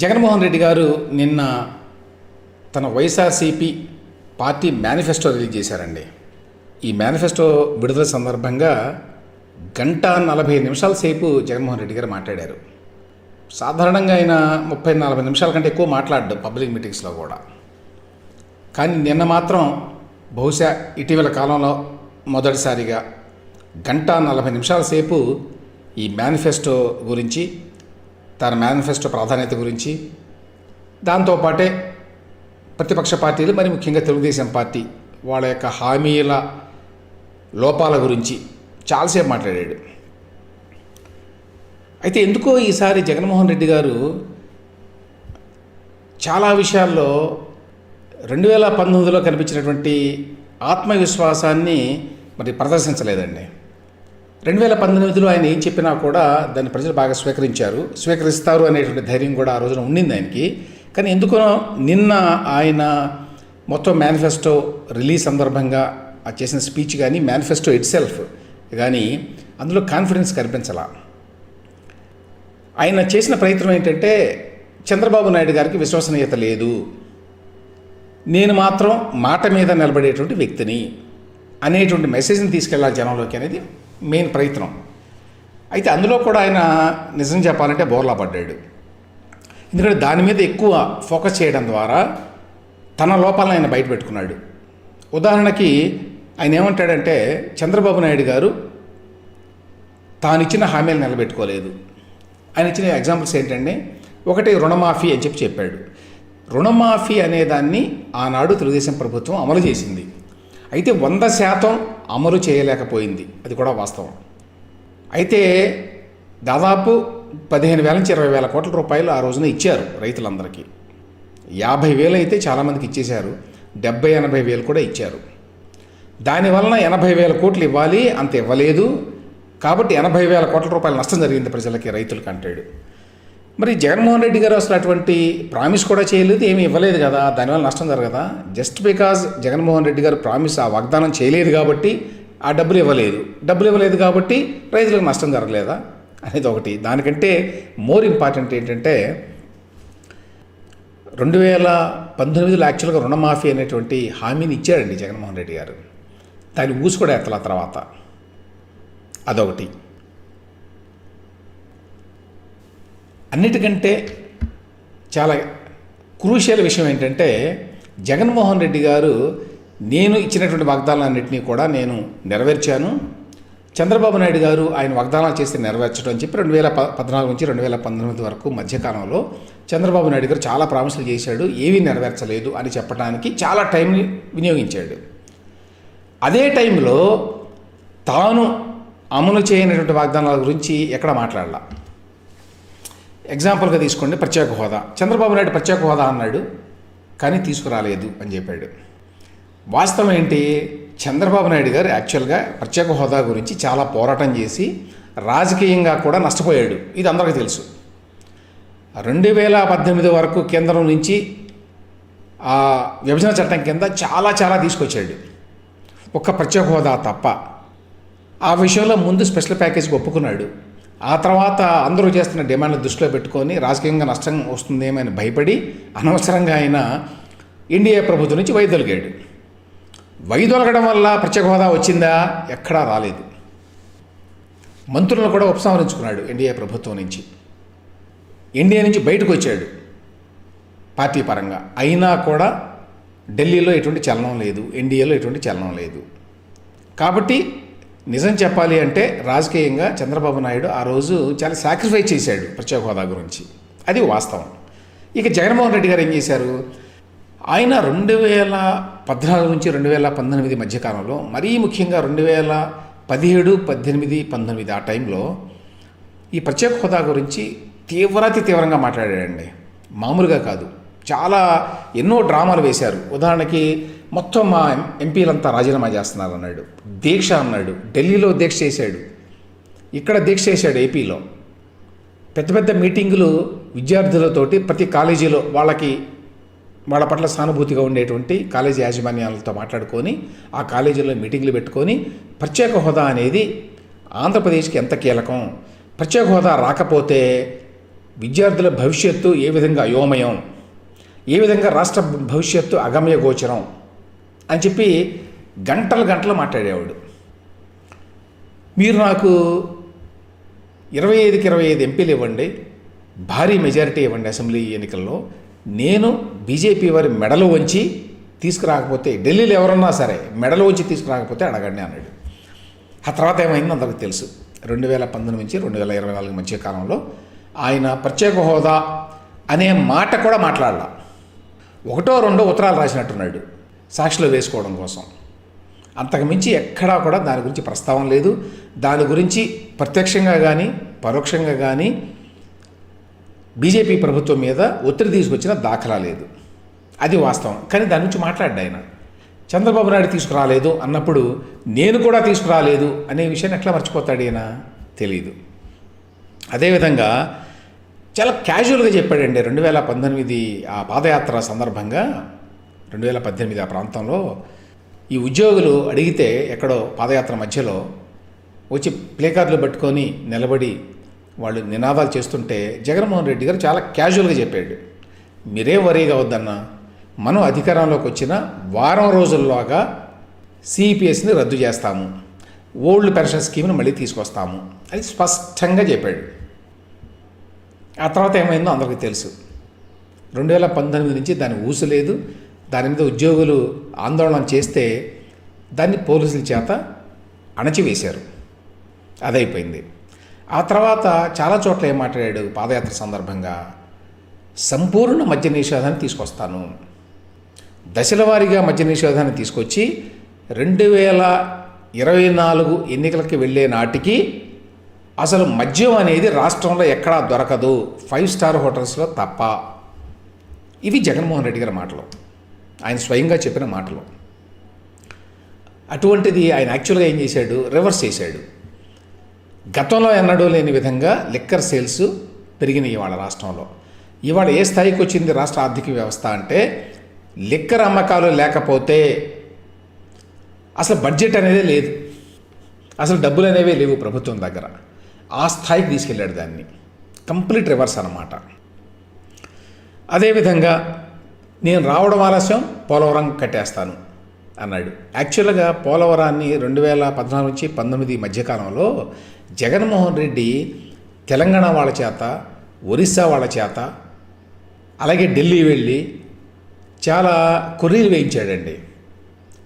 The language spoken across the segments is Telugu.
జగన్మోహన్ రెడ్డి గారు నిన్న తన వైఎస్ఆర్సీపీ పార్టీ మేనిఫెస్టో రిలీజ్ చేశారండి. ఈ మేనిఫెస్టో విడుదల సందర్భంగా గంట నలభై నిమిషాల సేపు జగన్మోహన్ రెడ్డి గారు మాట్లాడారు. సాధారణంగా ఆయన ముప్పై నలభై నిమిషాల కంటే ఎక్కువ మాట్లాడ్డు పబ్లిక్ మీటింగ్స్లో కూడా. కానీ నిన్న మాత్రం బహుశా ఇటీవల కాలంలో మొదటిసారిగా గంట నలభై నిమిషాల సేపు ఈ మేనిఫెస్టో గురించి తన మేనిఫెస్టో ప్రాధాన్యత గురించి. దాంతోపాటే ప్రతిపక్ష పార్టీలు మరి ముఖ్యంగా తెలుగుదేశం పార్టీ వాళ్ళ యొక్క హామీల లోపాల గురించి చాలాసేపు మాట్లాడాడు. అయితే ఎందుకో ఈసారి జగన్మోహన్ రెడ్డి గారు చాలా విషయాల్లో రెండు వేల పంతొమ్మిదిలో కనిపించినటువంటి ఆత్మవిశ్వాసాన్ని మరి ప్రదర్శించలేదండి. రెండు వేల పంతొమ్మిదిలో ఆయన ఏం చెప్పినా కూడా దాన్ని ప్రజలు బాగా స్వీకరించారు. స్వీకరిస్తారు అనేటువంటి ధైర్యం కూడా ఆ రోజున ఉండింది ఆయనకి. కానీ ఎందుకో నిన్న ఆయన మొత్తం మేనిఫెస్టో రిలీజ్ సందర్భంగా ఆ చేసిన స్పీచ్ కానీ మేనిఫెస్టో ఇట్ సెల్ఫ్ కానీ అందులో కాన్ఫిడెన్స్ కనిపించాల. ఆయన చేసిన ప్రయత్నం ఏంటంటే చంద్రబాబు నాయుడు గారికి విశ్వసనీయత లేదు. నేను మాత్రం మాట మీద నిలబడేటువంటి వ్యక్తిని అనేటువంటి మెసేజ్ని తీసుకెళ్ళాలి జనంలోకి అనేది మెయిన్ ప్రయత్నం. అయితే అందులో కూడా ఆయన నిజం చెప్పాలంటే బోర్లా పడ్డాడు. ఎందుకంటే దాని మీద ఎక్కువ ఫోకస్ చేయడం ద్వారా తన లోపాలను ఆయన బయట పెట్టుకున్నాడు. ఉదాహరణకి ఆయన ఏమంటాడంటే చంద్రబాబు నాయుడు గారు తాను ఇచ్చిన హామీలు నిలబెట్టుకోలేదు. ఆయన ఇచ్చిన ఎగ్జాంపుల్స్ ఏంటంటే ఒకటి రుణమాఫీ అని చెప్పి చెప్పాడు. రుణమాఫీ అనేదాన్ని ఆనాడు తెలుగుదేశం ప్రభుత్వం అమలు చేసింది. అయితే వంద శాతం అమలు చేయలేకపోయింది. అది కూడా వాస్తవం. అయితే దాదాపు పదిహేను వేల నుంచి ఇరవై వేల కోట్ల రూపాయలు ఆ రోజున ఇచ్చారు రైతులందరికీ. యాభై వేలు అయితే చాలామందికి ఇచ్చేశారు. డెబ్బై ఎనభై వేలు కూడా ఇచ్చారు. దానివలన ఎనభై వేల కోట్లు ఇవ్వాలి అంత ఇవ్వలేదు. కాబట్టి ఎనభై వేల కోట్ల రూపాయల నష్టం జరిగింది ప్రజలకి రైతులకు అంటాడు. మరి జగన్మోహన్ రెడ్డి గారు అసలు అటువంటి ప్రామిస్ కూడా చేయలేదు ఏమీ ఇవ్వలేదు కదా దానివల్ల నష్టం జరగదా? జస్ట్ బికాజ్ జగన్మోహన్ రెడ్డి గారు ప్రామిస్ ఆ వాగ్దానం చేయలేదు కాబట్టి ఆ డబ్బులు ఇవ్వలేదు. డబ్బులు ఇవ్వలేదు కాబట్టి రైతులకు నష్టం జరగలేదా? అనేది ఒకటి. దానికంటే మోర్ ఇంపార్టెంట్ ఏంటంటే రెండు వేల పంతొమ్మిదిలో యాక్చువల్గా రుణమాఫీ అనేటువంటి హామీని ఇచ్చారండి జగన్మోహన్ రెడ్డి గారు. దాన్ని ఊసి కూడా తర్వాత. అదొకటి. అన్నిటికంటే చాలా క్రూషియల్ విషయం ఏంటంటే జగన్మోహన్ రెడ్డి గారు నేను ఇచ్చినటువంటి వాగ్దానాలన్నింటినీ కూడా నేను నెరవేర్చాను. చంద్రబాబు నాయుడు గారు ఆయన వాగ్దానాలు చేసి నెరవేర్చడం అని చెప్పి రెండు వేల పద్నాలుగు నుంచి రెండు వేల పంతొమ్మిది వరకు మధ్యకాలంలో చంద్రబాబు నాయుడు గారు చాలా ప్రామిసులు చేశాడు ఏవీ నెరవేర్చలేదు అని చెప్పడానికి చాలా టైంని వినియోగించాడు. అదే టైంలో తాను అమలు చేయనటువంటి వాగ్దానాల గురించి ఎక్కడ మాట్లాడాల? ఎగ్జాంపుల్గా తీసుకోండి ప్రత్యేక హోదా. చంద్రబాబు నాయుడు ప్రత్యేక హోదా అన్నాడు కానీ తీసుకురాలేదు అని చెప్పాడు. వాస్తవం ఏంటి? చంద్రబాబు నాయుడు గారు యాక్చువల్గా ప్రత్యేక హోదా గురించి చాలా పోరాటం చేసి రాజకీయంగా కూడా నష్టపోయాడు. ఇది అందరికీ తెలుసు. రెండు వేల పద్దెనిమిది వరకు కేంద్రం నుంచి ఆ విభజన చట్టం కింద చాలా చాలా తీసుకొచ్చాడు. ఒక్క ప్రత్యేక హోదా తప్ప. ఆ విషయంలో ముందు స్పెషల్ ప్యాకేజ్ ఒప్పుకున్నాడు. ఆ తర్వాత అందరూ చేస్తున్న డిమాండ్లు దృష్టిలో పెట్టుకొని రాజకీయంగా నష్టం వస్తుందేమో అని భయపడి అనవసరంగా ఆయన ఎన్డీఏ ప్రభుత్వం నుంచి వైదొలిగాడు. వైదొలగడం వల్ల ప్రత్యేక హోదా వచ్చిందా? ఎక్కడా రాలేదు. మంత్రులను కూడా ఉపసంహరించుకున్నాడు ఎన్డీఏ ప్రభుత్వం నుంచి. ఎన్డీఏ నుంచి బయటకు వచ్చాడు పార్టీ పరంగా. అయినా కూడా ఢిల్లీలో ఎటువంటి చలనం లేదు ఎన్డీఏలో ఎటువంటి చలనం లేదు. కాబట్టి నిజం చెప్పాలి అంటే రాజకీయంగా చంద్రబాబు నాయుడు ఆ రోజు చాలా సాక్రిఫైస్ చేశాడు ప్రత్యేక హోదా గురించి. అది వాస్తవం. ఇక జగన్మోహన్ రెడ్డి గారు ఏం చేశారు? ఆయన రెండు వేల పద్నాలుగు నుంచి రెండు వేల పంతొమ్మిది మధ్యకాలంలో మరీ ముఖ్యంగా రెండు వేల పదిహేడు పద్దెనిమిది పంతొమ్మిది ఆ టైంలో ఈ ప్రత్యేక హోదా గురించి తీవ్రాతి తీవ్రంగా మాట్లాడాడండి. మామూలుగా కాదు. చాలా ఎన్నో డ్రామాలు వేశారు. ఉదాహరణకి మొత్తం మా ఎంపీలంతా రాజీనామా చేస్తున్నారు అన్నాడు దీక్ష అన్నాడు. ఢిల్లీలో దీక్ష చేశాడు. ఇక్కడ దీక్ష చేశాడు ఏపీలో. పెద్ద పెద్ద మీటింగులు విద్యార్థులతోటి ప్రతి కాలేజీలో వాళ్ళకి వాళ్ళ పట్ల సానుభూతిగా ఉండేటువంటి కాలేజీ యాజమాన్యాలతో మాట్లాడుకొని ఆ కాలేజీలో మీటింగ్లు పెట్టుకొని ప్రత్యేక హోదా అనేది ఆంధ్రప్రదేశ్కి ఎంత కీలకం? ప్రత్యేక హోదా రాకపోతే విద్యార్థుల భవిష్యత్తు ఏ విధంగా అయోమయం? ఏ విధంగా రాష్ట్ర భవిష్యత్తు అగమ్య గోచరం? అని చెప్పి గంటలు గంటలు మాట్లాడేవాడు. మీరు నాకు ఇరవై ఐదుకి ఇరవై ఐదు ఎంపీలు ఇవ్వండి భారీ మెజారిటీ ఇవ్వండి అసెంబ్లీ ఎన్నికల్లో. నేను బీజేపీ వారి మెడలు వంచి తీసుకురాకపోతే ఢిల్లీలో ఎవరన్నా సరే మెడలు వంచి తీసుకురాకపోతే అడగండి అన్నాడు. ఆ తర్వాత ఏమైందో అందరికి తెలుసు. రెండు వేల పంతొమ్మిది నుంచి రెండు వేల ఇరవై నాలుగు మధ్య కాలంలో ఆయన ప్రత్యేక హోదా అనే మాట కూడా మాట్లాడాల. ఒకటో రెండో ఉత్తరాలు రాసినట్టున్నాడు. సాక్షిలో వేసుకోవడం కోసం. అంతకుమించి ఎక్కడా కూడా దాని గురించి ప్రస్తావన లేదు. దాని గురించి ప్రత్యక్షంగా కానీ పరోక్షంగా కానీ బీజేపీ ప్రభుత్వం మీద ఒత్తిడి తీసుకొచ్చిన దాఖలా లేదు. అది వాస్తవం. కానీ దాని గురించి మాట్లాడ్డా ఆయన. చంద్రబాబు నాయుడు తీసుకురాలేదు అన్నప్పుడు నేను కూడా తీసుకురాలేదు అనే విషయాన్ని ఎట్లా మర్చిపోతాడు ఈయన? తెలియదు అదేవిధంగా చాలా క్యాజువల్గా చెప్పాడండి. రెండు వేల పంతొమ్మిది ఆ పాదయాత్ర సందర్భంగా రెండు వేల పద్దెనిమిది ఆ ప్రాంతంలో ఈ ఉద్యోగులు అడిగితే ఎక్కడో పాదయాత్ర మధ్యలో వచ్చి ప్లేకార్డులు పట్టుకొని నిలబడి వాళ్ళు నినాదాలు చేస్తుంటే జగన్మోహన్ రెడ్డి గారు చాలా క్యాజువల్గా చెప్పాడు. మీరే వరీగా వద్దన్నా మనం అధికారంలోకి వచ్చిన వారం రోజుల్లోగా సిపిఎస్ని రద్దు చేస్తాము. ఓల్డ్ పెన్షన్ స్కీమ్ని మళ్ళీ తీసుకొస్తాము. అది స్పష్టంగా చెప్పాడు. ఆ తర్వాత ఏమైందో అందరికీ తెలుసు. రెండు వేల పంతొమ్మిది నుంచి దాని ఊసు లేదు. దాని మీద ఉద్యోగులు ఆందోళన చేస్తే దాన్ని పోలీసుల చేత అణచివేశారు. అదైపోయింది. ఆ తర్వాత చాలా చోట్ల ఏం మాట్లాడాడు పాదయాత్ర సందర్భంగా? సంపూర్ణ మద్య నిషేధాన్ని తీసుకొస్తాను. దశల వారీగా మద్య నిషేధాన్ని తీసుకొచ్చి రెండు వేల ఇరవై నాలుగు ఎన్నికలకి వెళ్ళే నాటికి అసలు మద్యం అనేది రాష్ట్రంలో ఎక్కడా దొరకదు. ఫైవ్ స్టార్ హోటల్స్లో తప్ప. ఇవి జగన్మోహన్ రెడ్డి గారి మాటలు. ఆయన స్వయంగా చెప్పిన మాటలు. అటువంటిది ఆయన యాక్చువల్గా ఏం చేశాడు? రివర్స్ చేశాడు. గతంలో ఎన్నడూ లేని విధంగా లిక్కర్ సేల్స్ పెరిగినాయి ఇవాళ రాష్ట్రంలో. ఇవాళ ఏ స్థాయికి వచ్చింది రాష్ట్ర ఆర్థిక వ్యవస్థ అంటే లిక్కర్ అమ్మకాలు లేకపోతే అసలు బడ్జెట్ అనేది లేదు. అసలు డబ్బులు అనేవి లేవు ప్రభుత్వం దగ్గర. ఆ స్థాయికి తీసుకెళ్ళాడు దాన్ని. కంప్లీట్ రివర్స్ అన్నమాట. అదేవిధంగా నేను రావడం ఆలస్యం పోలవరం కట్టేస్తాను అన్నాడు. యాక్చువల్గా పోలవరాన్ని రెండు వేల పద్నాలుగు నుంచి పంతొమ్మిది మధ్యకాలంలో జగన్మోహన్ రెడ్డి తెలంగాణ వాళ్ళ చేత ఒరిస్సా వాళ్ళ చేత అలాగే ఢిల్లీ వెళ్ళి చాలా కొర్రీలు వేయించాడండి.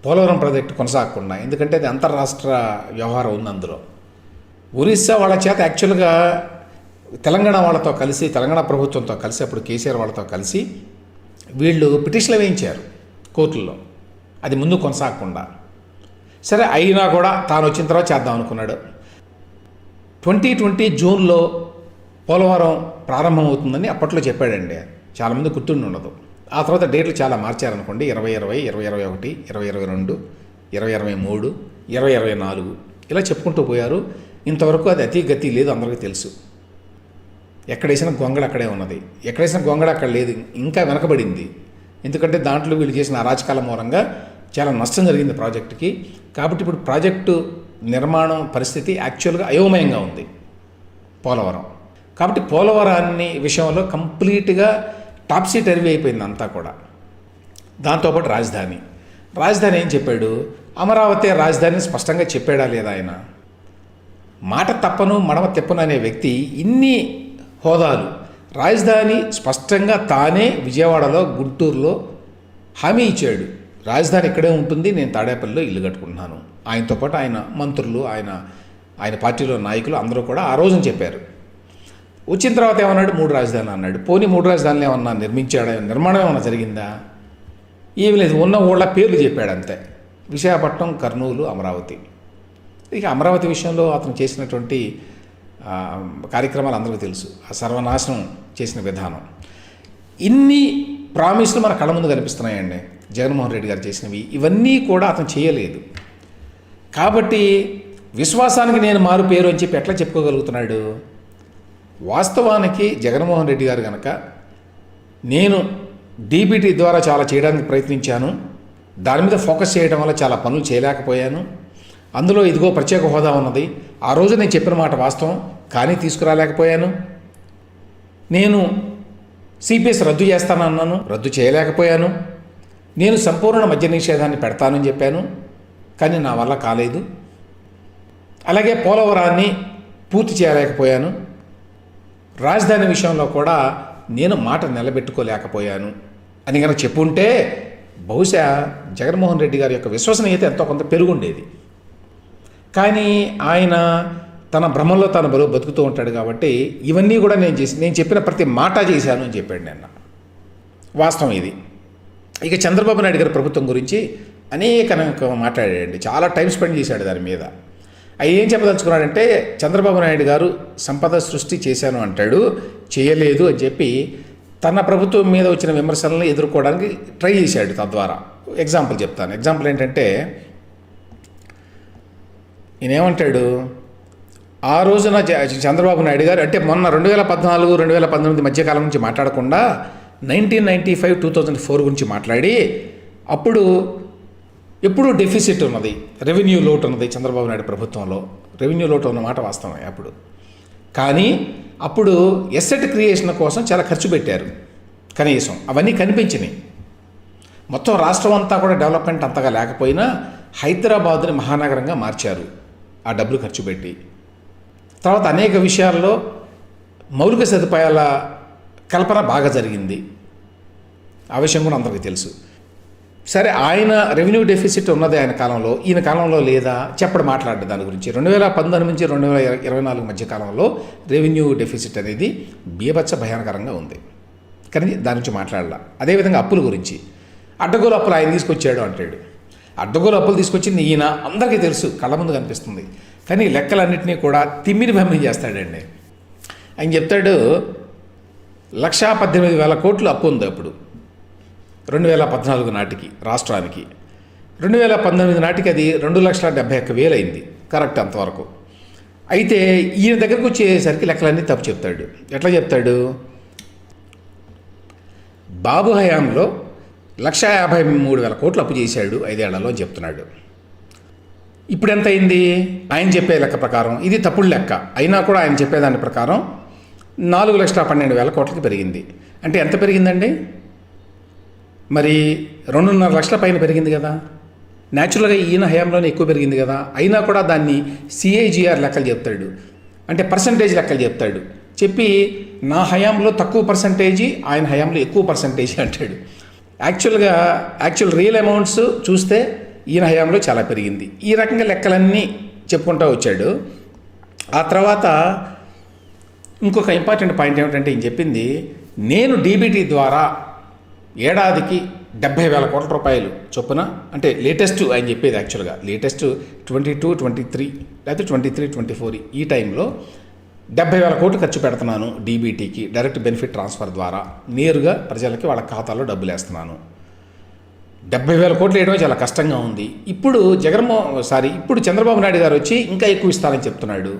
పోలవరం ప్రాజెక్టు కొనసాగకుండా ఎందుకంటే అది అంతర్రాష్ట్ర వ్యవహారం ఉంది అందులో. ఒరిస్సా వాళ్ళ చేత యాక్చువల్గా తెలంగాణ వాళ్ళతో కలిసి తెలంగాణ ప్రభుత్వంతో కలిసి అప్పుడు కేసీఆర్ వాళ్ళతో కలిసి వీళ్ళు పిటిషన్లు వేయించారు కోర్టుల్లో. అది ముందు కొనసాగకుండా. సరే అయినా కూడా తాను వచ్చిన తర్వాత చేద్దాం అనుకున్నాడు. ట్వంటీ ట్వంటీ జూన్లో పోలవరం ప్రారంభమవుతుందని అప్పట్లో చెప్పాడండి. చాలామంది గుర్తుండి ఉండదు. ఆ తర్వాత డేట్లు చాలా మార్చారనుకోండి. ఇరవై ఇరవై ఇరవై ఇరవై ఒకటి ఇరవై ఇరవై రెండు ఇరవై ఇరవై మూడు ఇరవై ఇరవై నాలుగు ఇలా చెప్పుకుంటూ పోయారు. ఇంతవరకు అది అతి గతి లేదు అందరికీ తెలుసు. ఎక్కడేసిన గొంగడ అక్కడే ఉన్నది. ఎక్కడేసిన గొంగడ అక్కడ లేదు. ఇంకా వెనకబడింది. ఎందుకంటే దాంట్లో వీళ్ళు చేసిన అరాచకాల మూలంగా చాలా నష్టం జరిగింది ప్రాజెక్టుకి. కాబట్టి ఇప్పుడు ప్రాజెక్టు నిర్మాణం పరిస్థితి యాక్చువల్గా అయోమయంగా ఉంది. పోలవరం. కాబట్టి పోలవరాన్ని విషయంలో కంప్లీట్గా టాప్సీ టర్వీ అయిపోయింది అంతా కూడా. దాంతోపాటు రాజధాని. రాజధాని ఏం చెప్పాడు? అమరావతి రాజధాని స్పష్టంగా చెప్పాడా లేదా ఆయన? మాట తప్పను మడమ తెప్పను అనే వ్యక్తి ఇన్ని హోదాలు రాజధాని స్పష్టంగా తానే విజయవాడలో గుంటూరులో హామీ ఇచ్చాడు. రాజధాని ఇక్కడే ఉంటుంది నేను తాడేపల్లిలో ఇల్లు కట్టుకుంటున్నాను. ఆయనతో పాటు ఆయన మంత్రులు ఆయన ఆయన పార్టీలో నాయకులు అందరూ కూడా ఆ రోజున చెప్పారు. వచ్చిన తర్వాత ఏమన్నాడు? మూడు రాజధానులు అన్నాడు. పోనీ మూడు రాజధానులు ఏమన్నా నిర్మించాడా? నిర్మాణం ఏమన్నా జరిగిందా? ఏమి లేదు. ఉన్న ఊళ్ళ పేర్లు చెప్పాడు అంతే. విశాఖపట్నం కర్నూలు అమరావతి. ఇక అమరావతి విషయంలో అతను చేసినటువంటి కార్యక్రమాలు అందరికీ తెలుసు. ఆ సర్వనాశనం చేసిన విధానం. ఇన్ని ప్రామిస్లు మన కళ్ళ ముందు కనిపిస్తున్నాయండి. జగన్మోహన్ రెడ్డి గారు చేసినవి. ఇవన్నీ కూడా అతను చేయలేదు. కాబట్టి విశ్వాసానికి నేను మారు పేరు అని చెప్పి ఎట్లా చెప్పుకోగలుగుతున్నాడు? వాస్తవానికి జగన్మోహన్ రెడ్డి గారు కనుక నేను డీబీటీ ద్వారా చాలా చేయడానికి ప్రయత్నించాను. దాని మీద ఫోకస్ చేయడం వల్ల చాలా పనులు చేయలేకపోయాను. అందులో ఇదిగో ప్రత్యేక హోదా ఉన్నది. ఆ రోజు నేను చెప్పిన మాట వాస్తవం. కానీ తీసుకురాలేకపోయాను. నేను సిపిఎస్ రద్దు చేస్తానన్నాను రద్దు చేయలేకపోయాను. నేను సంపూర్ణ మద్య నిషేధాన్ని పెడతానని చెప్పాను. కానీ నా వల్ల కాలేదు. అలాగే పోలవరాన్ని పూర్తి చేయలేకపోయాను. రాజధాని విషయంలో కూడా నేను మాట నిలబెట్టుకోలేకపోయాను. అని కనుక చెప్పుంటే బహుశా జగన్మోహన్ రెడ్డి గారి యొక్క విశ్వసనీయత ఎంతో కొంత పెరుగుండేది. కానీ ఆయన తన భ్రమంలో తన బరువు బతుకుతూ ఉంటాడు కాబట్టి ఇవన్నీ కూడా నేను చేసి నేను చెప్పిన ప్రతి మాట చేశాను అని చెప్పాడు నిన్న. వాస్తవం ఇది. ఇక చంద్రబాబు నాయుడు గారి ప్రభుత్వం గురించి అనేక మాట్లాడాడండి. చాలా టైం స్పెండ్ చేశాడు దాని మీద. అవి ఏం చెప్పదలుచుకున్నాడంటే చంద్రబాబు నాయుడు గారు సంపద సృష్టి చేశాను అంటాడు చేయలేదు అని చెప్పి తన ప్రభుత్వం మీద వచ్చిన విమర్శలను ఎదుర్కోవడానికి ట్రై చేశాడు తద్వారా. ఎగ్జాంపుల్ చెప్తాను. ఎగ్జాంపుల్ ఏంటంటే ఈయనేమంటాడు ఆ రోజున చంద్రబాబు నాయుడు గారు అంటే మొన్న రెండు వేల పద్నాలుగు రెండు వేల పంతొమ్మిది మధ్యకాలం నుంచి మాట్లాడకుండా nineteen ninety five two thousand four గురించి మాట్లాడి అప్పుడు ఎప్పుడూ డెఫిసిట్ ఉన్నది రెవెన్యూ లోటు ఉన్నది చంద్రబాబు నాయుడు ప్రభుత్వంలో. రెవెన్యూ లోటు ఉన్న మాట వాస్తవమే అప్పుడు. కానీ అప్పుడు ఎస్సెట్ క్రియేషన్ కోసం చాలా ఖర్చు పెట్టారు కనీసం. అవన్నీ కనిపించినాయి. మొత్తం రాష్ట్రం అంతా కూడా డెవలప్మెంట్ అంతగా లేకపోయినా హైదరాబాద్ని మహానగరంగా మార్చారు ఆ డబ్బులు ఖర్చు పెట్టి. తర్వాత అనేక విషయాల్లో మౌలిక సదుపాయాల కల్పన బాగా జరిగింది. ఆ విషయం కూడా అందరికీ తెలుసు. సరే ఆయన రెవెన్యూ డెఫిసిట్ ఉన్నది ఆయన కాలంలో ఈయన కాలంలో లేదా చెప్పడు మాట్లాడే దాని గురించి. రెండు వేల పంతొమ్మిది నుంచి రెండు వేల ఇరవై నాలుగు మధ్య కాలంలో రెవెన్యూ డెఫిసిట్ అనేది బీభత్స భయానకరంగా ఉంది. కానీ దాని గురించి మాట్లాడాల. అదేవిధంగా అప్పుల గురించి. అడ్డగోలు అప్పులు ఆయన తీసుకొచ్చాడు అంటాడు. అడ్డగోలు అప్పులు తీసుకొచ్చింది ఈయన. అందరికీ తెలుసు. కళ్ళ ముందు కనిపిస్తుంది. కానీ లెక్కలన్నింటినీ కూడా తిమ్మిని భమ్మిని చేస్తాడండి. ఆయన చెప్తాడు లక్షా పద్దెనిమిది వేల కోట్లు అప్పు ఉంది అప్పుడు. రెండు వేల పద్నాలుగు నాటికి రాష్ట్రానికి. రెండు వేల పంతొమ్మిది నాటికి అది రెండు లక్షల డెబ్బై ఒక్క వేలు అయింది కరెక్ట్ అంతవరకు. అయితే ఈయన దగ్గరకు వచ్చేసరికి లెక్కలన్నీ తప్పు చెప్తాడు. ఎట్లా చెప్తాడు? బాబు హయాంలో లక్ష యాభై మూడు వేల కోట్లు అప్పు చేశాడు ఐదేళ్ళలో అని చెప్తున్నాడు. ఇప్పుడు ఎంత అయింది ఆయన చెప్పే లెక్క ప్రకారం. ఇది తప్పుడు లెక్క. అయినా కూడా ఆయన చెప్పేదాని ప్రకారం నాలుగు లక్షల పన్నెండు వేల కోట్లకి పెరిగింది. అంటే ఎంత పెరిగిందండి? మరి రెండున్నర లక్షల పైన పెరిగింది కదా. న్యాచురల్గా ఈయన హయాంలోనే ఎక్కువ పెరిగింది కదా. అయినా కూడా దాన్ని సిఐజిఆర్ లెక్కలు చెప్తాడు. అంటే పర్సంటేజ్ లెక్కలు చెప్తాడు. చెప్పి నా హయాంలో తక్కువ పర్సంటేజీ ఆయన హయాంలో ఎక్కువ పర్సంటేజీ అంటాడు. యాక్చువల్గా యాక్చువల్ రియల్ అమౌంట్స్ చూస్తే ఈయన హయాంలో చాలా పెరిగింది. ఈ రకంగా లెక్కలన్నీ చెప్పుకుంటూ వచ్చాడు. ఆ తర్వాత ఇంకొక ఇంపార్టెంట్ పాయింట్ ఏమిటంటే ఈయన చెప్పింది నేను డీబీటీ ద్వారా ఏడాదికి డెబ్బై వేల కోట్ల రూపాయలు చొప్పున అంటే లేటెస్ట్ ఆయన చెప్పేది యాక్చువల్గా latest twenty two twenty three లేకపోతే ట్వంటీ త్రీ ట్వంటీ ఫోర్ ఈ టైంలో డెబ్బై వేల కోట్లు ఖర్చు పెడుతున్నాను డీబీటీకి డైరెక్ట్ బెనిఫిట్ ట్రాన్స్ఫర్ ద్వారా నేరుగా ప్రజలకి వాళ్ళ ఖాతాలో డబ్బులు వేస్తున్నాను డెబ్బై వేల కోట్లు వేయడమే చాలా కష్టంగా ఉంది. ఇప్పుడు జగన్మోహన్ సారీ ఇప్పుడు చంద్రబాబు నాయుడు గారు వచ్చి ఇంకా ఎక్కువ ఇస్తానని చెప్తున్నాడు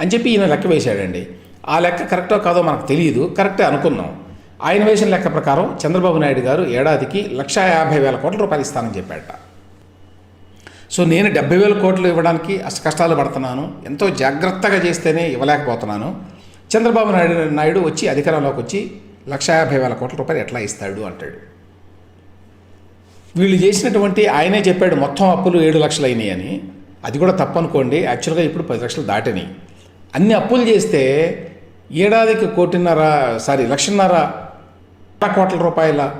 అని చెప్పి ఈయన లెక్క వేశాడండి. ఆ లెక్క కరెక్టో కాదో మనకు తెలియదు. కరెక్టే అనుకున్నాం. ఆయన వేసిన లెక్క ప్రకారం చంద్రబాబు నాయుడు గారు ఏడాదికి లక్ష యాభై వేల కోట్ల రూపాయలు ఇస్తానని చెప్పాడట. సో నేను డెబ్బై వేల కోట్లు ఇవ్వడానికి అష్ట కష్టాలు పడుతున్నాను. ఎంతో జాగ్రత్తగా చేస్తేనే ఇవ్వలేకపోతున్నాను. చంద్రబాబు నాయుడు నాయుడు వచ్చి అధికారంలోకి వచ్చి లక్ష యాభై వేల కోట్ల రూపాయలు ఎట్లా ఇస్తాడు అంటాడు. వీళ్ళు చేసినటువంటి ఆయనే చెప్పాడు మొత్తం అప్పులు ఏడు లక్షలు అయినాయి అని. అది కూడా తప్పనుకోండి. యాక్చువల్గా ఇప్పుడు పది లక్షలు దాటినాయి. అన్ని అప్పులు చేస్తే ఏడాదికి కోటిన్నర సారీ లక్షన్నర కోట్ల రూపాయల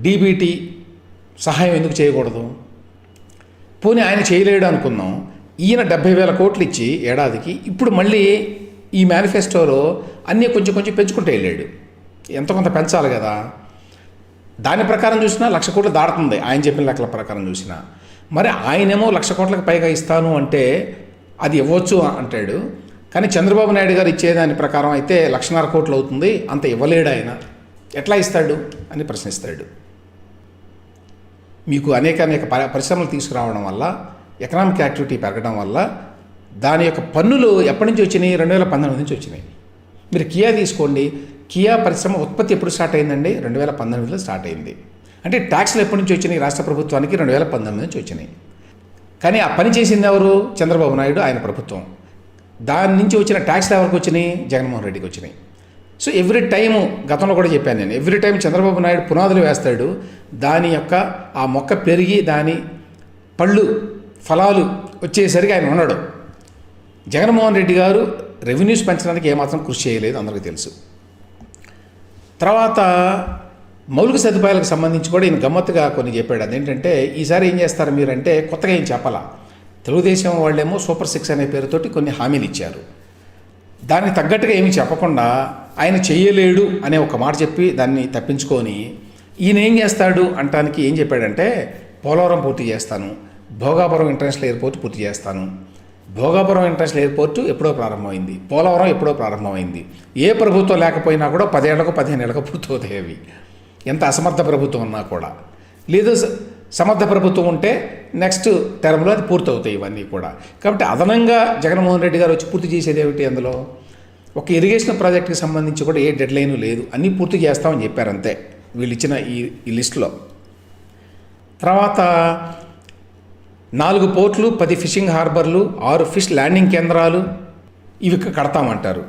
డీబీటీ సహాయం ఎందుకు చేయకూడదు? పోనీ ఆయన చేయలేడు అనుకున్నాం ఈయన డెబ్బై వేల కోట్లు ఇచ్చి ఏడాదికి ఇప్పుడు మళ్ళీ ఈ మేనిఫెస్టోలో అన్నీ కొంచెం కొంచెం పెంచుకుంటూ వెళ్ళాడు. ఎంత కొంత పెంచాలి కదా? దాని ప్రకారం చూసినా లక్ష కోట్లు దాడుతుంది ఆయన చెప్పిన లెక్కల ప్రకారం చూసినా. మరి ఆయనేమో లక్ష కోట్లకు పైగా ఇస్తాను అంటే అది ఇవ్వచ్చు అంటాడు. కానీ చంద్రబాబు నాయుడు గారు ఇచ్చేదాని ప్రకారం అయితే లక్షన్నర కోట్లు అవుతుంది. అంత ఇవ్వలేడు ఆయన. ఎట్లా ఇస్తాడు అని ప్రశ్నిస్తాడు. మీకు అనేక అనేక పరిశ్రమలు తీసుకురావడం వల్ల ఎకనామిక్ యాక్టివిటీ పెరగడం వల్ల దాని యొక్క పన్నులు ఎప్పటి నుంచి వచ్చినాయి? రెండు వేల పంతొమ్మిది నుంచి వచ్చినాయి. మీరు కియా తీసుకోండి. కియా పరిశ్రమ ఉత్పత్తి ఎప్పుడు స్టార్ట్ అయిందండి? రెండు వేల పంతొమ్మిదిలో స్టార్ట్ అయింది. అంటే ట్యాక్స్లు ఎప్పటి నుంచి వచ్చినాయి? రాష్ట్ర ప్రభుత్వానికి రెండు వేల పంతొమ్మిది నుంచి వచ్చినాయి. కానీ ఆ పని చేసింది ఎవరు? చంద్రబాబు నాయుడు ఆయన ప్రభుత్వం. దాని నుంచి వచ్చిన ట్యాక్స్లు ఎవరికి వచ్చినాయి? జగన్మోహన్ రెడ్డికి వచ్చినాయి. సో ఎవ్రీ టైం గతంలో కూడా చెప్పాను నేను ఎవ్రీ టైం చంద్రబాబు నాయుడు పునాదులు వేస్తాడు. దాని యొక్క ఆ మొక్క పెరిగి దాని పళ్ళు ఫలాలు వచ్చేసరికి ఆయన ఉన్నాడు. జగన్మోహన్ రెడ్డి గారు రెవెన్యూస్ పెంచడానికి ఏమాత్రం కృషి చేయలేదు అందరికీ తెలుసు. తర్వాత మౌలిక సదుపాయాలకు సంబంధించి కూడా ఈయన గమ్మత్తుగా కొన్ని చెప్పాడు. అదేంటంటే ఈసారి ఏం చేస్తారు మీరంటే కొత్తగా ఏం చెప్పాలా? తెలుగుదేశం వాళ్ళేమో సూపర్ సిక్స్ అనే పేరుతోటి కొన్ని హామీలు ఇచ్చారు. దానికి తగ్గట్టుగా ఏమి చెప్పకుండా ఆయన చేయలేడు అనే ఒక మాట చెప్పి దాన్ని తప్పించుకొని ఈయన ఏం చేస్తాడు అంటానికి ఏం చెప్పాడంటే పోలవరం పూర్తి చేస్తాను భోగాపురం ఇంటర్నేషనల్ ఎయిర్పోర్ట్ పూర్తి చేస్తాను భోగాపురం ఇంటర్నేషనల్ ఎయిర్పోర్ట్ ఎప్పుడో ప్రారంభమైంది. పోలవరం ఎప్పుడో ప్రారంభమైంది. ఏ ప్రభుత్వం లేకపోయినా కూడా పదేళ్ళకు పదిహేను ఏళ్ళకు పూర్తవుతాయి అవి. ఎంత అసమర్థ ప్రభుత్వం ఉన్నా కూడా. లేదు స- సమర్థ ప్రభుత్వం ఉంటే నెక్స్ట్ టర్మ్లో అది పూర్తవుతాయి ఇవన్నీ కూడా. కాబట్టి అదనంగా జగన్మోహన్ రెడ్డి గారు వచ్చి పూర్తి చేసేది ఏమిటి అందులో? ఒక ఇరిగేషన్ ప్రాజెక్ట్కి సంబంధించి కూడా ఏ డెడ్ లైన్ లేదు. అన్నీ పూర్తి చేస్తామని చెప్పారు అంతే వీళ్ళు ఇచ్చిన ఈ ఈ లిస్టులో. తర్వాత నాలుగు పోర్ట్లు పది ఫిషింగ్ హార్బర్లు ఆరు ఫిష్ ల్యాండింగ్ కేంద్రాలు ఇవి కడతామంటారు.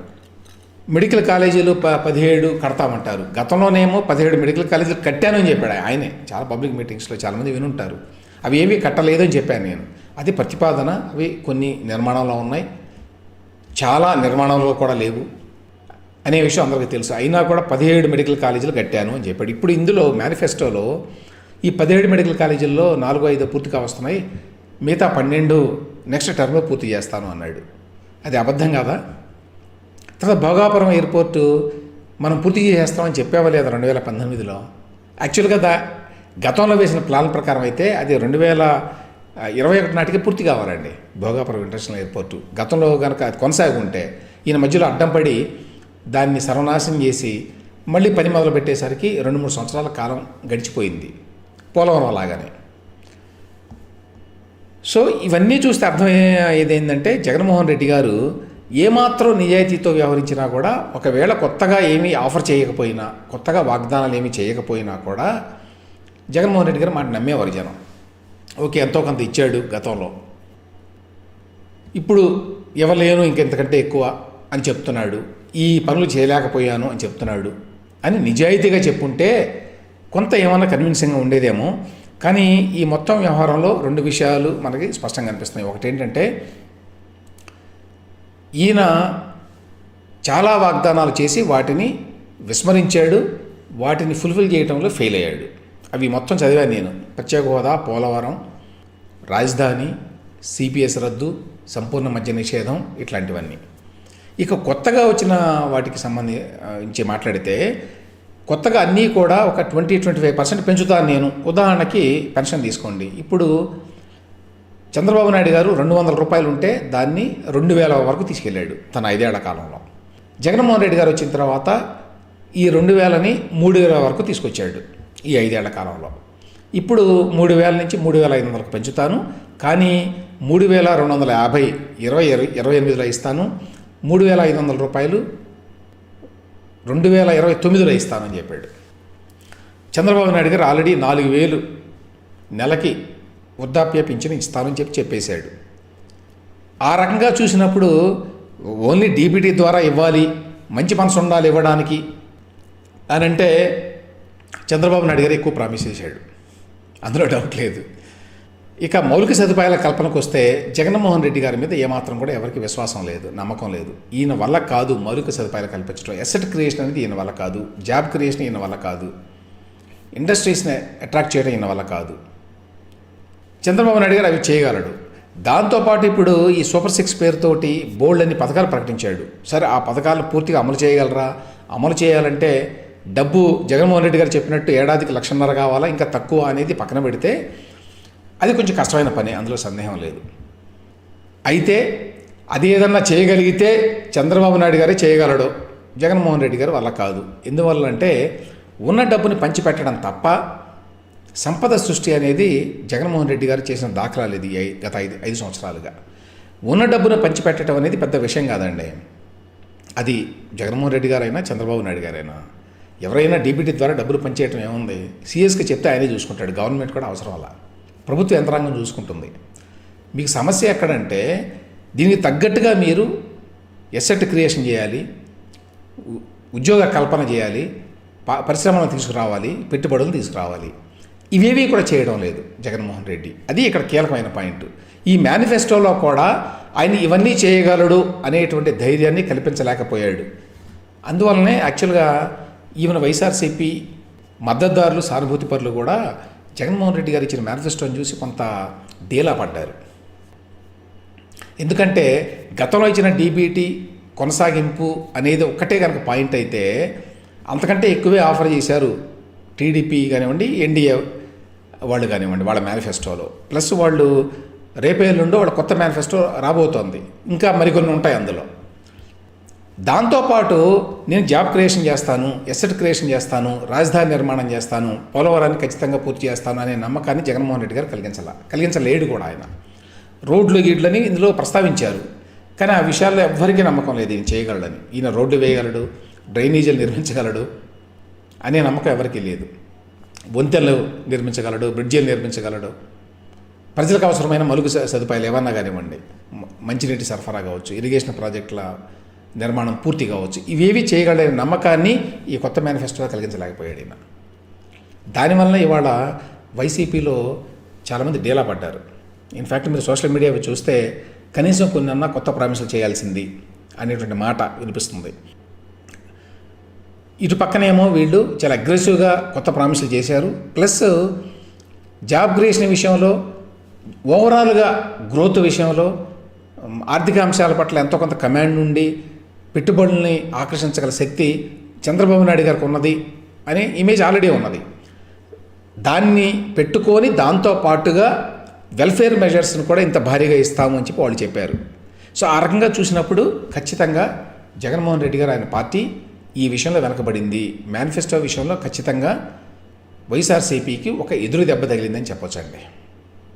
మెడికల్ కాలేజీలు ప పదిహేడు కడతామంటారు. గతంలోనేమో పదిహేడు మెడికల్ కాలేజీలు కట్టాను అని చెప్పాడు ఆయనే చాలా పబ్లిక్ మీటింగ్స్లో చాలామంది వినుంటారు. అవి ఏమీ కట్టలేదు అని చెప్పాను నేను. అది ప్రతిపాదన. అవి కొన్ని నిర్మాణంలో ఉన్నాయి. చాలా నిర్మాణంలో కూడా లేవు అనే విషయం అందరికీ తెలుసు. అయినా కూడా పదిహేడు మెడికల్ కాలేజీలు కట్టాను అని చెప్పాడు. ఇప్పుడు ఇందులో మేనిఫెస్టోలో ఈ పదిహేడు మెడికల్ కాలేజీల్లో నాలుగు ఐదు పూర్తిగా వస్తున్నాయి. మిగతా పన్నెండు నెక్స్ట్ టర్మ్లో పూర్తి చేస్తాను అన్నాడు. అది అబద్ధం కాదా? తర్వాత భోగాపురం ఎయిర్పోర్టు మనం పూర్తి చేస్తామని చెప్పావా లేదా రెండు వేల పంతొమ్మిదిలో? యాక్చువల్గా దా గతంలో వేసిన ప్లాన్ ప్రకారం అయితే అది రెండు వేల ఇరవై ఒకటి నాటికి పూర్తి కావాలండి భోగాపురం ఇంటర్నేషనల్ ఎయిర్పోర్టు. గతంలో కనుక అది కొనసాగి ఉంటే ఈయన మధ్యలో అడ్డం పడి దాన్ని సర్వనాశనం చేసి మళ్ళీ పని మొదలు పెట్టేసరికి రెండు మూడు సంవత్సరాల కాలం గడిచిపోయింది. పోలవరం లాగానే సో ఇవన్నీ చూస్తే అర్థమయ్యేది ఏంటంటే జగన్మోహన్ రెడ్డి గారు ఏమాత్రం నిజాయితీతో వ్యవహరించినా కూడా ఒకవేళ కొత్తగా ఏమీ ఆఫర్ చేయకపోయినా కొత్తగా వాగ్దానాలు ఏమీ చేయకపోయినా కూడా జగన్మోహన్ రెడ్డి గారు మాట నమ్మేవారు జనం. ఓకే ఎంతో కొంత ఇచ్చాడు గతంలో. ఇప్పుడు ఇవ్వలేను ఇంకెంతకంటే ఎక్కువ అని చెప్తున్నాడు ఈ పనులు చేయలేకపోయాను అని చెప్తున్నాడు అని నిజాయితీగా చెప్పుంటే కొంత ఏమన్నా కన్విన్సింగ్గా ఉండేదేమో. కానీ ఈ మొత్తం వ్యవహారంలో రెండు విషయాలు మనకి స్పష్టంగా కనిపిస్తున్నాయి ఒకటి ఏంటంటే ఈయన చాలా వాగ్దానాలు చేసి వాటిని విస్మరించాడు వాటిని ఫుల్ఫిల్ చేయడంలో ఫెయిల్ అయ్యాడు. అవి మొత్తం చదివాను నేను. ప్రత్యేక హోదా పోలవరం రాజధాని సిపిఎస్ రద్దు సంపూర్ణ మద్య నిషేధం ఇట్లాంటివన్నీ. ఇక కొత్తగా వచ్చిన వాటికి సంబంధించి మాట్లాడితే కొత్తగా అన్నీ కూడా ఒక ట్వంటీ ట్వంటీ ఫైవ్ పర్సెంట్ పెంచుతాను నేను. ఉదాహరణకి పెన్షన్ తీసుకోండి. ఇప్పుడు చంద్రబాబు నాయుడు గారు రెండు వందల రూపాయలు ఉంటే దాన్ని రెండు వేల వరకు తీసుకెళ్ళాడు తన ఐదేళ్ళ కాలంలో. జగన్మోహన్ రెడ్డి గారు వచ్చిన తర్వాత ఈ రెండు వేలని మూడు వేల వరకు తీసుకొచ్చాడు ఈ ఐదేళ్ళ కాలంలో. ఇప్పుడు మూడు వేల నుంచి మూడు వేల ఐదు వందలకు పెంచుతాను. కానీ మూడు వేల రెండు వందల యాభై ఇరవై ఇరవై ఎనిమిదిలో ఇస్తాను. మూడు వేల ఐదు వందల రూపాయలు రెండు వేల ఇరవై తొమ్మిదిలో ఇస్తానని చెప్పాడు. చంద్రబాబు నాయుడు గారు ఆల్రెడీ నాలుగు వేలు నెలకి వృద్ధాప్య పింఛను ఇస్తానని చెప్పి చెప్పేశాడు. ఆ రకంగా చూసినప్పుడు ఓన్లీ డీబీటీ ద్వారా ఇవ్వాలి మంచి మనసు ఉండాలి ఇవ్వడానికి అని అంటే చంద్రబాబు నాయుడు గారు ఎక్కువ ప్రామిస్ చేశాడు. అందులో డౌట్ లేదు. ఇక మౌలిక సదుపాయాల కల్పనకు వస్తే జగన్మోహన్ రెడ్డి గారి మీద ఏమాత్రం కూడా ఎవరికి విశ్వాసం లేదు నమ్మకం లేదు. ఈయన వల్ల కాదు మౌలిక సదుపాయాలు కల్పించడం. ఎసెట్ క్రియేషన్ అనేది ఈయన వల్ల కాదు. జాబ్ క్రియేషన్ ఈయన వల్ల కాదు. ఇండస్ట్రీస్ని అట్రాక్ట్ చేయడం ఈయన వల్ల కాదు. చంద్రబాబు నాయుడు గారు అవి చేయగలడు. దాంతోపాటు ఇప్పుడు ఈ సూపర్ సిక్స్ పేరుతోటి బోల్డ్ అని పథకాలు ప్రకటించాడు. సరే ఆ పథకాలను పూర్తిగా అమలు చేయగలరా? అమలు చేయాలంటే డబ్బు జగన్మోహన్ రెడ్డి గారు చెప్పినట్టు ఏడాదికి లక్షన్నర కావాలా? ఇంకా తక్కువ అనేది పక్కన పెడితే అది కొంచెం కష్టమైన పని అందులో సందేహం లేదు. అయితే అది ఏదన్నా చేయగలిగితే చంద్రబాబు నాయుడు గారే చేయగలడు. జగన్మోహన్ రెడ్డి గారు వల్ల కాదు. ఎందువల్ల అంటే ఉన్న డబ్బుని పంచిపెట్టడం తప్ప సంపద సృష్టి అనేది జగన్మోహన్ రెడ్డి గారు చేసిన దాఖలాలు ఇది గత ఐదు ఐదు సంవత్సరాలుగా. ఉన్న డబ్బును పంచిపెట్టడం అనేది పెద్ద విషయం కాదండి. అది జగన్మోహన్ రెడ్డి గారైనా చంద్రబాబు నాయుడు గారైనా. ఎవరైనా డీబీటీ ద్వారా డబ్బులు పంచేయటం ఏముంది? సీఎస్కి చెప్తే ఆయనే చూసుకుంటాడు. గవర్నమెంట్ కూడా అవసరం అలా. ప్రభుత్వ యంత్రాంగం చూసుకుంటుంది. మీకు సమస్య ఎక్కడంటే దీనికి తగ్గట్టుగా మీరు ఎసెట్ క్రియేషన్ చేయాలి ఉద్యోగ కల్పన చేయాలి పరిశ్రమలను తీసుకురావాలి పెట్టుబడులు తీసుకురావాలి. ఇవేవి కూడా చేయడం లేదు జగన్మోహన్ రెడ్డి. అది ఇక్కడ కీలకమైన పాయింట్. ఈ మేనిఫెస్టోలో కూడా ఆయన ఇవన్నీ చేయగలడు అనేటువంటి ధైర్యాన్ని కల్పించలేకపోయాడు. అందువలనే యాక్చువల్గా ఈవెన్ వైఎస్ఆర్సీపీ మద్దతుదారులు సానుభూతి పరులు కూడా జగన్మోహన్ రెడ్డి గారు ఇచ్చిన మేనిఫెస్టోని చూసి కొంత డీలా పడ్డారు. ఎందుకంటే గతంలో ఇచ్చిన డీబీటీ కొనసాగింపు అనేది ఒక్కటే కనుక పాయింట్ అయితే అంతకంటే ఎక్కువే ఆఫర్ చేశారు టీడీపీ కానివ్వండి ఎన్డీఏ వాళ్ళు కానివ్వండి వాళ్ళ మేనిఫెస్టోలో. ప్లస్ వాళ్ళు రేపేళ్ళుండో వాళ్ళ కొత్త మేనిఫెస్టో రాబోతోంది. ఇంకా మరికొన్ని ఉంటాయి అందులో. దాంతోపాటు నేను జాబ్ క్రియేషన్ చేస్తాను ఎసెట్ క్రియేషన్ చేస్తాను రాజధాని నిర్మాణం చేస్తాను పోలవరాన్ని ఖచ్చితంగా పూర్తి చేస్తాను అనే నమ్మకాన్ని జగన్మోహన్ రెడ్డి గారు కలిగించాల. కలిగించలేడు కూడా ఆయన. రోడ్లు గీడ్లని ఇందులో ప్రస్తావించారు. కానీ ఆ విషయాల్లో ఎవ్వరికీ నమ్మకం లేదు ఈయన చేయగలడని. ఈయన రోడ్డు వేయగలడు డ్రైనేజీలు నిర్మించగలడు అనే నమ్మకం ఎవరికీ లేదు. వంతెనలు నిర్మించగలడు బ్రిడ్జీలు నిర్మించగలడు. ప్రజలకు అవసరమైన మలుగు స- సదుపాయాలు ఏమన్నా కానివ్వండి. మంచినీటి సరఫరా కావచ్చు ఇరిగేషన్ ప్రాజెక్టుల నిర్మాణం పూర్తి కావచ్చు. ఇవేవి చేయగలనే నమ్మకాన్ని ఈ కొత్త మేనిఫెస్టోలో కలిగించలేకపోయాడు ఈయన. దానివల్ల ఇవాళ వైసీపీలో చాలామంది డీలా పడ్డారు. ఇన్ఫ్యాక్ట్ మీరు సోషల్ మీడియా చూస్తే కనీసం కొన్నన్నా కొత్త ప్రామిసులు చేయాల్సింది అనేటువంటి మాట వినిపిస్తుంది. ఇటు పక్కనేమో వీళ్ళు చాలా అగ్రెసివ్గా కొత్త ప్రామిసులు చేశారు. ప్లస్ జాబ్ క్రియేషన్ విషయంలో ఓవరాల్గా గ్రోత్ విషయంలో ఆర్థిక అంశాల పట్ల ఎంతో కొంత కమాండ్ నుండి పెట్టుబడుల్ని ఆకర్షించగల శక్తి చంద్రబాబు నాయుడు గారికి ఉన్నది అనే ఇమేజ్ ఆల్రెడీ ఉన్నది. దాన్ని పెట్టుకొని దాంతో పాటుగా వెల్ఫేర్ మెజర్స్ని కూడా ఇంత భారీగా ఇస్తాము అని చెప్పి వాళ్ళు చెప్పారు. సో ఆ రకంగా చూసినప్పుడు ఖచ్చితంగా జగన్మోహన్ రెడ్డి గారు ఆయన పార్టీ ఈ విషయంలో వెనకబడింది. మేనిఫెస్టో విషయంలో ఖచ్చితంగా వైఎస్ఆర్సీపీకి ఒక ఎదురు దెబ్బ తగిలిందని చెప్పొచ్చండి.